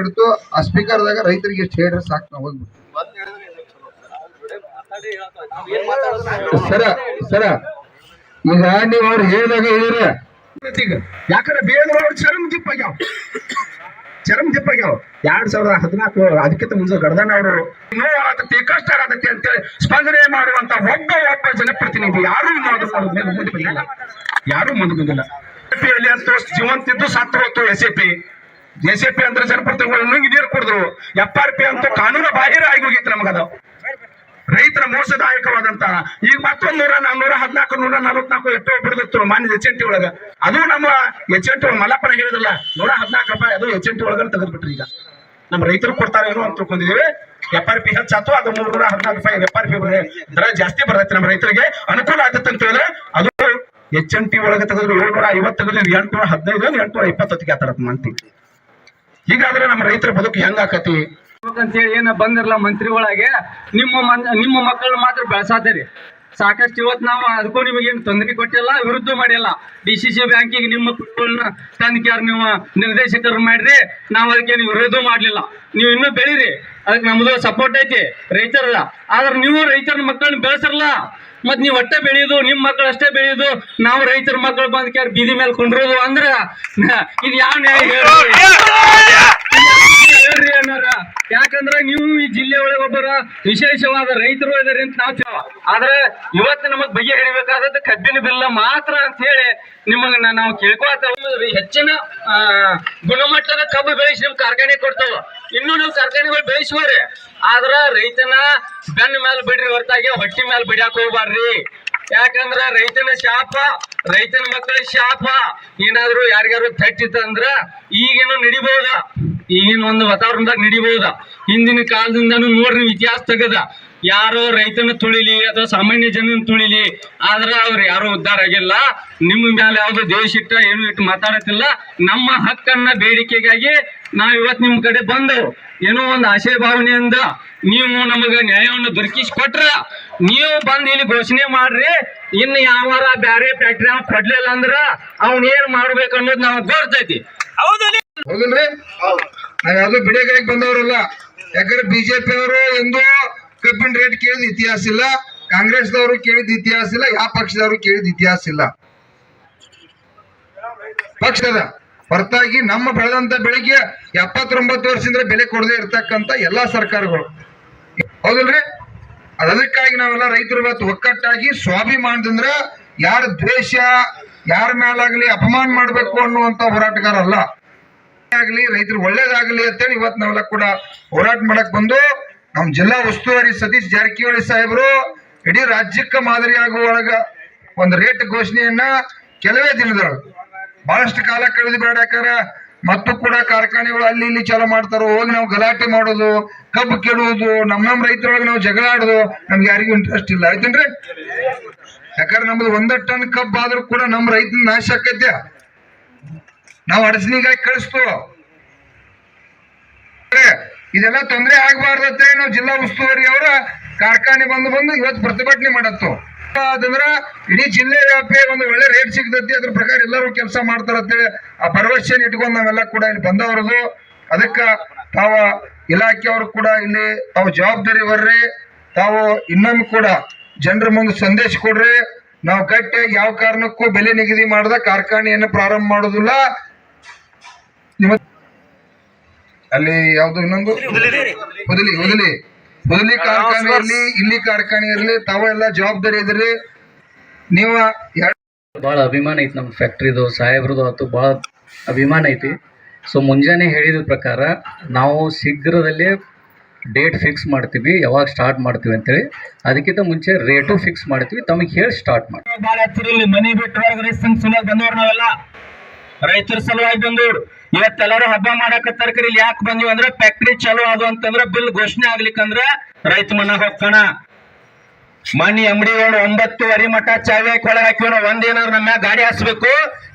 ಹಿಡಿತು ಆ ಸ್ಪೀಕರ್ದಾಗ ರೈತರಿಗೆ ಎಷ್ಟು ಹೇಳ್ರೆ ಸಾಕು, ನಾವು ಹೋಗ್ಬಿಟ್ಟು ಸರ ಸರ, ಈಗ ನೀವು ಅವ್ರು ಹೇಳಿದಾಗ ಈಗ ಯಾಕಂದ್ರೆ ಬೇರೆ ಚರಮ್ ದಿಪ್ಪಾಗ್ಯಾವ ಚರಮ್ ದಿಪ್ಪಾಗ್ಯಾವ ಎರಡ್ ಸಾವಿರದ ಹದಿನಾಲ್ಕು ಅದಕ್ಕಿಂತ ಮುಂಚೆ ಗಡದಾನ ಅವರು ನೋವಾಗತ್ತೆ ಕಷ್ಟ ಆಗತ್ತೆ ಅಂತೇಳಿ ಸ್ಪಂದನೆ ಮಾಡುವಂತ ಒಬ್ಬ ಒಬ್ಬ ಜನಪ್ರತಿನಿಧಿ ಯಾರು ಮುಂದೆ ಬಂದಿಲ್ಲ. ಯಾರು ಮುಂದೆ ಬಂದಿಲ್ಲ. ಬಿಜೆಪಿಯಲ್ಲಿ ಅಂತೂ ಜೀವಂತಿದ್ದು ಸತ್ತು ಹೋಯ್ತು ಎಸ್ ಎ ಪಿ ಎಸ್ ಅಂತ ಪಿ ಅಂದ್ರೆ ಜನಪ್ರತಿನಿಧಿಗಳು ನುಂಗಿ ನೀರು ಕುಡಿದ್ರು. ಎಫ್ ಆರ್ ಪಿ ಅಂತೂ ಕಾನೂನು ಬಾಹಿರ ಆಗಿ ಹೋಗಿತ್ತು ನಮಗದು. ರೈತರ ಮೋಸದಾಯಕವಾದಂತ ಈಗ ಮತ್ತೊಂದು ನೂರ ನೂರ ಹದಿನಾಲ್ಕು, ನೂರ ನಲವತ್ನಾಲ್ಕು ಎಷ್ಟೋ ಬಿಡದಿತ್ತು ಮಾನ್ಯ ಎಚ್ ಎನ್ ಟಿ ಒಳಗ. ಅದು ನಮ್ಮ ಎಚ್ ಎನ್ ಟಿ ಮಲ್ಲಪ್ಪನ ಹೇಳಿದ್ರಲ್ಲ, ನೂರ ಹದಿನಾಲ್ಕು ರೂಪಾಯಿ ಅದು ಎಚ್ ಎನ್ ಟಿ ಒಳಗ ತೆಗೆದ್ಬಿಟ್ರಿ ಈಗ. ನಮ್ಮ ರೈತರು ಕೊಡ್ತಾರೇನೋ ಅಂತ ತಿಳ್ಕೊಂಡಿದೀವಿ ಎಫ್ ಆರ್ ಪಿ ಹೆಚ್ಚಾತು ಅದು ಮೂರ್ನೂರ ಹದಿನಾಲ್ಕು ರೂಪಾಯಿ ಎಫ್ ಆರ್ ಪಿ ದರ ಜಾಸ್ತಿ ಬರತ್ತೆ ನಮ್ಮ ರೈತರಿಗೆ. ಅನುಕೂಲ ಆಗತ್ತೆ ಅಂತ ಹೇಳಿದ್ರೆ ಅದು ಎಚ್ ಎನ್ ಟಿ ಒಳಗೆ ತೆಗೆದ್ರು ಏಳ್ನೂರ ಐವತ್ತು ತೆಗೆದ್ರು, ಎಂಟ್ನೂರ ಹದಿನೈದು, ಎಂಟ್ನೂರ ಇಪ್ಪತ್ತೊತ್ತಿಗೆ ಆತರ ಮಂತಿ ಹೀಗಾದ್ರೆ ನಮ್ಮ ರೈತರ ಬದುಕು ಹೆಂಗಾಕತಿ ಅಂತೇಳಿ ಏನ ಬಂದಿರಲ್ಲ ಮಂತ್ರಿ ಒಳಗೆ ನಿಮ್ಮ ನಿಮ್ಮ ಮಕ್ಕಳು ಮಾತ್ರ ಬೆಳೆಸಾತೀರಿ. ಸಾಕಷ್ಟು ಇವತ್ತು ನಾವು ಅದಕ್ಕೂ ನಿಮಗೇನು ತೊಂದರೆ ಕೊಟ್ಟಿಲ್ಲ ವಿರುದ್ಧ ಮಾಡಿಲ್ಲ ಡಿ ಸಿ ಸಿ ಬ್ಯಾಂಕಿಗೆ ನಿಮ್ಮ ಕುಟುಂಬನ ತಂದ್ಕ್ಯಾರ ನೀವು ನಿರ್ದೇಶಕರು ಮಾಡ್ರಿ ನಾವು ಅದಕ್ಕೆ ನೀವು ವಿರೋಧ ಮಾಡಲಿಲ್ಲ ನೀವು ಇನ್ನೂ ಬೆಳೀರಿ ಅದಕ್ಕೆ ನಮ್ಮದು ಸಪೋರ್ಟ್ ಐತಿ ರೈತರಲ್ಲ ಆದ್ರೆ ನೀವು ರೈತರ ಮಕ್ಕಳನ್ನ ಬೆಳೆಸಿರಲ್ಲ ಮತ್ತೆ ನೀವು ಒಟ್ಟೆ ಬೆಳೆಯೋದು ನಿಮ್ಮ ಮಕ್ಕಳು ಅಷ್ಟೇ ಬೆಳೆಯೋದು ನಾವು ರೈತರ ಮಕ್ಕಳು ಬಂದ್ ಕ್ಯಾರ ಬೀದಿ ಮೇಲೆ ಕೊಂಡಿರೋದು ಅಂದ್ರೆ ಇದು ಯಾವ ನ್ಯಾಯ ಹೇಳ್ರಿ? ಯಾಕಂದ್ರ ನೀವು ಈ ಜಿಲ್ಲೆ ಒಳಗೆ ಒಬ್ಬರ ವಿಶೇಷವಾದ ರೈತರು ಇದಾರೆ ಅಂತ ನಾವು. ಆದ್ರೆ ಇವತ್ತು ನಮಗ್ ಬಗೆಹರಿಬೇಕಾದದ್ದು ಕಬ್ಬಿನ ಬಿಲ್ಲ ಮಾತ್ರ ಅಂತ ಹೇಳಿ ನಿಮಗ ನಾವು ಕೇಳ್ಕೊತ ಹೆಚ್ಚಿನ ಗುಣಮಟ್ಟದ ಕಬ್ಬು ಬೆಳೆಸಿ ನಿಮ್ ಕಾರ್ಖಾನೆ ಕೊಡ್ತಾವ. ಇನ್ನು ನೀವು ಕಾರ್ಖಾನೆಗಳು ಬೆಳೆಸುವರಿ. ಆದ್ರ ರೈತನ ಬೆನ್ನ ಮೇಲೆ ಬಿಡ್ರಿ ಹೊರತಾಗಿ ಹೊಟ್ಟಿ ಮೇಲೆ ಬಿಡಾಕ್ ಹೋಗ್ಬಾರ್ರಿ. ಯಾಕಂದ್ರ ರೈತನ ಶಾಪ, ರೈತನ ಮಕ್ಕಳ ಶಾಪ. ಏನಾದ್ರು ಯಾರಿಗಾರು ತಟ್ಟಿತ್ತಂದ್ರ ಈಗೇನು ನಡಿಬಹುದ ಈಗಿನ ಒಂದು ವಾತಾವರಣದಾಗ ನಡಿಬಹುದ? ಹಿಂದಿನ ಕಾಲದಿಂದನೂ ನೋಡ್ರಿ ಇತಿಹಾಸ ತೆಗದ. ಯಾರೋ ರೈತನ ತುಳಿಲಿ ಅಥವಾ ಸಾಮಾನ್ಯ ಜನನ ತುಳಿಲಿ, ಆದ್ರೆ ಅವ್ರು ಯಾರು ಉದ್ಧಾರ ಆಗಿಲ್ಲ. ನಿಮ್ಮ ಮೇಲೆ ಯಾವ್ದು ದೇಶ ಇಟ್ಟ, ಏನು ಇಟ್ಟು ಮಾತಾಡತ್ತಿಲ್ಲ ನಮ್ಮ ಹಕ್ಕನ್ನ ಬೇಡಿಕೆಗಾಗಿ ನಾವ್ ಇವತ್ ನಿಮ್ ಕಡೆ ಬಂದು ಏನೋ ಒಂದು ಆಶಯ ಭಾವನೆಯಿಂದ ನೀವು ನಮಗ ನ್ಯಾಯವನ್ನು ದೊರಕಿಸಿಕೊಟ್ರ, ನೀವು ಬಂದು ಇಲ್ಲಿ ಘೋಷಣೆ ಮಾಡ್ರಿ. ಇನ್ನು ಯಾವಾರ ಬ್ಯಾರೆ ಫ್ಯಾಕ್ಟ್ರಿ ಕೊಡ್ಲಿಲ್ಲ ಅಂದ್ರ ಅವ್ನ ಏನ್ ಮಾಡ್ಬೇಕು ಅನ್ನೋದು ನಾವು ಗೊತ್ತೈತಿ ಹೌದಿಲ್ರಿ? ನಾವ್ ಯಾವ್ದು ಬಿಡೆಗಾಯಿಗೆ ಬಂದವರಲ್ಲ, ಯಾಕಂದ್ರೆ ಬಿಜೆಪಿ ಅವರು ಎಂದು ಕಬ್ಬಿನ ರೇಟ್ ಕೇಳಿದ ಇತಿಹಾಸ ಇಲ್ಲ, ಕಾಂಗ್ರೆಸ್ದವರು ಕೇಳಿದ ಇತಿಹಾಸ ಇಲ್ಲ, ಯಾವ ಪಕ್ಷದವರು ಕೇಳಿದ ಇತಿಹಾಸ ಇಲ್ಲ. ಪಕ್ಷದ ಹೊರತಾಗಿ ನಮ್ಮ ಬೆಳೆದಂತ ಬೆಳಿಗ್ಗೆ ಎಪ್ಪತ್ತೊಂಬತ್ತು ವರ್ಷದಿಂದ ಬೆಲೆ ಕೊಡದೆ ಇರ್ತಕ್ಕಂತ ಎಲ್ಲಾ ಸರ್ಕಾರಗಳು. ಹೌದಲ್ರಿ? ಅದಕ್ಕಾಗಿ ನಾವೆಲ್ಲ ರೈತರು ಇವತ್ತು ಒಕ್ಕಟ್ಟಾಗಿ ಸ್ವಾಭಿಮಾನದಿಂದ ಯಾರ ದ್ವೇಷ, ಯಾರ ಮೇಲಾಗ್ಲಿ ಅಪಮಾನ ಮಾಡ್ಬೇಕು ಅನ್ನುವಂತ ಹೋರಾಟಗಾರ ಅಲ್ಲ ಆಗ್ಲಿ, ರೈತರು ಒಳ್ಳೇದಾಗ್ಲಿ ಅಂತೇಳಿ ಇವತ್ತು ನಾವೆಲ್ಲ ಕೂಡ ಹೋರಾಟ ಮಾಡಕ್ ಬಂದು ನಮ್ಮ ಜಿಲ್ಲಾ ಉಸ್ತುವಾರಿ ಸತೀಶ್ ಜಾರಕಿಹೊಳಿ ಸಾಹೇಬರು ಇಡೀ ರಾಜ್ಯಕ್ಕೆ ಮಾದರಿ ಆಗುವ ಒಳಗ ಒಂದು ರೇಟ್ ಘೋಷಣೆಯನ್ನ ಕೆಲವೇ ದಿನದೊಳಗೆ, ಬಹಳಷ್ಟು ಕಾಲ ಕಳೆದು ಬೇಡ ಯಾಕಂದ್ರೆ ಮತ್ತು ಕೂಡ ಕಾರ್ಖಾನೆಗಳು ಅಲ್ಲಿ ಇಲ್ಲಿ ಚಾಲು ಮಾಡ್ತಾರೋ, ಹೋಗಿ ನಾವು ಗಲಾಟೆ ಮಾಡೋದು, ಕಬ್ಬು ಕೆಡುವುದು ನಮ್ಮ ನಮ್ಮ ರೈತರೊಳಗೆ ನಾವು ಜಗಳ ಆಡೋದು, ನಮ್ಗೆ ಯಾರಿಗೂ ಇಂಟ್ರೆಸ್ಟ್ ಇಲ್ಲ, ಆಯ್ತೇನ್ರಿ? ಯಾಕಂದ್ರೆ ನಮ್ದು ಒಂದ ಟನ್ ಕಬ್ಬು ಆದ್ರೂ ಕೂಡ ನಮ್ಮ ರೈತನ ನಾಶ ಆಕೈತೆ. ನಾವು ಅಡಚಣಿಗಾಗಿ ಕಳಿಸ್ತು. ಇದೆಲ್ಲ ತೊಂದರೆ ಆಗ್ಬಾರ್ದತ್ತೆ ನಾವು ಜಿಲ್ಲಾ ಉಸ್ತುವಾರಿ ಅವರ ಕಾರ್ಖಾನೆ ಬಂದು ಬಂದು ಇವತ್ತು ಪ್ರತಿಭಟನೆ ಮಾಡತ್ತು. ಅದಂದ್ರ ಇಡೀ ಜಿಲ್ಲೆ ವ್ಯಾಪಿ ಒಂದು ಒಳ್ಳೆ ರೇಟ್ ಸಿಗ್ತೈತಿ, ಅದ್ರ ಪ್ರಕಾರ ಎಲ್ಲರೂ ಕೆಲಸ ಮಾಡ್ತಾರತ್ತೆ ಆ ಭರವಸೆನ ಇಟ್ಕೊಂಡು ನಾವೆಲ್ಲ ಕೂಡ ಇಲ್ಲಿ ಬಂದವರದು. ಅದಕ್ಕ ತಾವ ಇಲಾಖೆಯವರು ಕೂಡ ಇಲ್ಲಿ ತಾವು ಜವಾಬ್ದಾರಿ ಬರ್ರಿ, ತಾವು ಇನ್ನೊಮ್ಮೆ ಕೂಡ ಜನರ ಮುಂದೆ ಸಂದೇಶ ಕೊಡ್ರಿ. ನಾವು ಕಟ್ಟೆ ಯಾವ ಕಾರಣಕ್ಕೂ ಬೆಲೆ ನಿಗದಿ ಮಾಡದ ಕಾರ್ಖಾನೆಯನ್ನು ಪ್ರಾರಂಭ ಮಾಡೋದಿಲ್ಲ. ನಿಮ್ಮ ಅಲ್ಲಿ ಯಾವ್ದು ಇನ್ನೊಂದು? ಹುದಲಿ ಹುದಲಿ ಹುದಲಿ ಕಾರ್ಖಾನೆ ಇರಲಿ ಇಲ್ಲಿ ಕಾರ್ಖಾನೆ ಇರಲಿ ತಾವೆಲ್ಲ ಜವಾಬ್ದಾರಿ ಇದ್ರಿ. ನೀವು ಬಹಳ ಭಾಳ ಅಭಿಮಾನ ಐತಿ ನಮ್ಮ ಫ್ಯಾಕ್ಟ್ರಿದು ಸಾಹೇಬ್ರದು ಆತು ಭಾಳ ಅಭಿಮಾನ ಐತಿ. ಸೊ ಮುಂಜಾನೆ ಹೇಳಿದ ಪ್ರಕಾರ ನಾವು ಶೀಘ್ರದಲ್ಲೇ ಡೇಟ್ ಫಿಕ್ಸ್ ಮಾಡ್ತೀವಿ ಯಾವಾಗ ಸ್ಟಾರ್ಟ್ ಮಾಡ್ತೀವಿ ಅಂತೇಳಿ. ಅದಕ್ಕಿಂತ ಮುಂಚೆ ರೇಟು ಫಿಕ್ಸ್ ಮಾಡ್ತೀವಿ ತಮಗೆ ಹೇಳಿ ಸ್ಟಾರ್ಟ್ ಮಾಡಿ ಭಾಳ ಹಚ್ಚಿರಲಿ ಮನಿ ಬಿಟ್ಟು ರೈತ ಸಂಘ ಸಲುವಾಗಿ ಬಂದವ್ರು ನಾವೆಲ್ಲ. ರೈತರ ಸಲುವಾಗಿ ಬಂದವ್ರು. ಇವತ್ತೆಲ್ಲರೂ ಹಬ್ಬ ಮಾಡಕತ್ತಾರ ಕರಿ, ಇಲ್ಲಿ ಯಾಕೆ ಬಂದಿವಿ ಅಂದ್ರೆ ಫ್ಯಾಕ್ಟ್ರಿ ಚಾಲೂ ಅದು ಅಂತಂದ್ರ ಬಿಲ್ ಘೋಷಣೆ ಆಗ್ಲಿಕ್ಕಂದ್ರ ರೈತ ಮನ ಹೋಗ್ತಾನ. ಮನಿ ಅಂಗಡಿಗಳು ಒಂಬತ್ತುವರೆ ಮಠ ಚಾವಿ ಹಾಕಿ ಒಳಗೆ ಹಾಕಿವನ ಒಂದೇನಾದ್ರು ನಮ್ಮ ಗಾಡಿ ಹಾಸ್ಬೇಕು,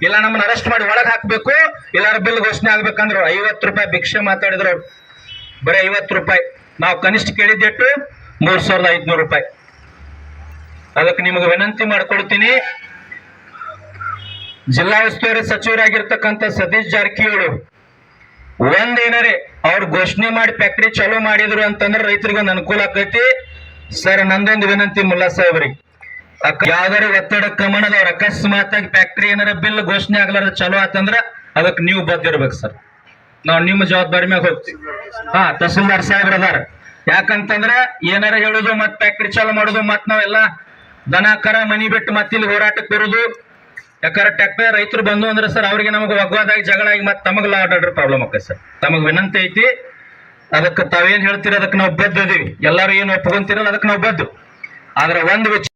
ಇಲ್ಲ ನಮ್ಮನ್ನ ಅರೆಸ್ಟ್ ಮಾಡಿ ಒಳಗೆ ಹಾಕ್ಬೇಕು, ಇಲ್ಲಾರ ಬಿಲ್ ಘೋಷಣೆ ಆಗ್ಬೇಕಂದ್ರು ಐವತ್ತು ರೂಪಾಯಿ ಭಿಕ್ಷೆ ಮಾತಾಡಿದ್ರು ಅವ್ರು. ಬರೀ ಐವತ್ತು ರೂಪಾಯಿ. ನಾವು ಕನಿಷ್ಠ ಕೇಳಿದ್ದೆಟ್ಟು ಮೂರ್ ಸಾವಿರದ ಐದ್ನೂರು ರೂಪಾಯಿ. ಅದಕ್ಕೆ ನಿಮಗೆ ವಿನಂತಿ ಮಾಡ್ಕೊಡ್ತೀನಿ ಜಿಲ್ಲಾ ಉಸ್ತುವಾರಿ ಸಚಿವರಾಗಿರ್ತಕ್ಕಂಥ ಸತೀಶ್ ಜಾರಕಿಹೊಳಿ ಒಂದೇನರೆ ಅವ್ರು ಘೋಷಣೆ ಮಾಡಿ ಫ್ಯಾಕ್ಟ್ರಿ ಚಾಲೂ ಮಾಡಿದ್ರು ಅಂತಂದ್ರೆ ರೈತರಿಗೆ ಒಂದು ಅನುಕೂಲ ಆಕೈತಿ. ಸರ್, ನಂದೊಂದು ವಿನಂತಿ ಮುಲ್ಲಾ ಸಾಹೇಬ್ರಿಗೆ. ಯಾವ್ದಾರ ಒತ್ತಡ ಕಮಣದ ಅವ್ರ ಅಕಸ್ಮಾತ್ ಆಗಿ ಫ್ಯಾಕ್ಟ್ರಿ ಏನಾರ ಬಿಲ್ ಘೋಷಣೆ ಆಗ್ಲಾರ ಚಲೋ ಆತಂದ್ರ ಅದಕ್ಕೆ ನೀವು ಬದ್ದಿರ್ಬೇಕು ಸರ್. ನಾವು ನಿಮ್ಮ ಜವಾಬ್ದಾರಿ ಮ್ಯಾಗ ಹೋಗ್ತೀವಿ. ಹಾ, ತಹಸೀಲ್ದಾರ್ ಸಾಹೇಬ್ರ ಅದಾರ. ಯಾಕಂತಂದ್ರ ಏನಾರ ಹೇಳುದು ಮತ್ ಫ್ಯಾಕ್ಟ್ರಿ ಚಾಲೂ ಮಾಡುದು ಮತ್ ನಾವೆಲ್ಲ ದನ, ಕರ, ಮನಿ ಬಿಟ್ಟು ಮತ್ತಿಲ್ಲಿ ಹೋರಾಟಕ್ಕೆ ಬರುದು. ಯಾಕಂದ್ರೆ ಟ್ಯಾಕ್ಟರ್ ರೈತರು ಬಂದು ಅಂದ್ರೆ ಸರ್ ಅವ್ರಿಗೆ ನಮಗೆ ಒಗ್ವಾದಾಗಿ ಜಗಳ ಆಗಿ ಮತ್ತೆ ತಮಗ್ ಲಾ ಆರ್ಡರ್ ಪ್ರಾಬ್ಲಮ್ ಆಕೈತೆ ಸರ್. ತಮಗ್ ವಿನಂತಿ ಐತಿ, ಅದಕ್ಕೆ ತಾವೇನ್ ಹೇಳ್ತೀರಿ, ಅದಕ್ಕೆ ನಾವು ಎಲ್ಲರೂ ಎಲ್ಲಾರು ಏನು ಒಪ್ಕೊಂತೀರಲ್ಲ, ಅದಕ್ಕೆ ನಾವು ಬದ್ದು. ಆದ್ರೆ ಒಂದು ವಿಚಾರ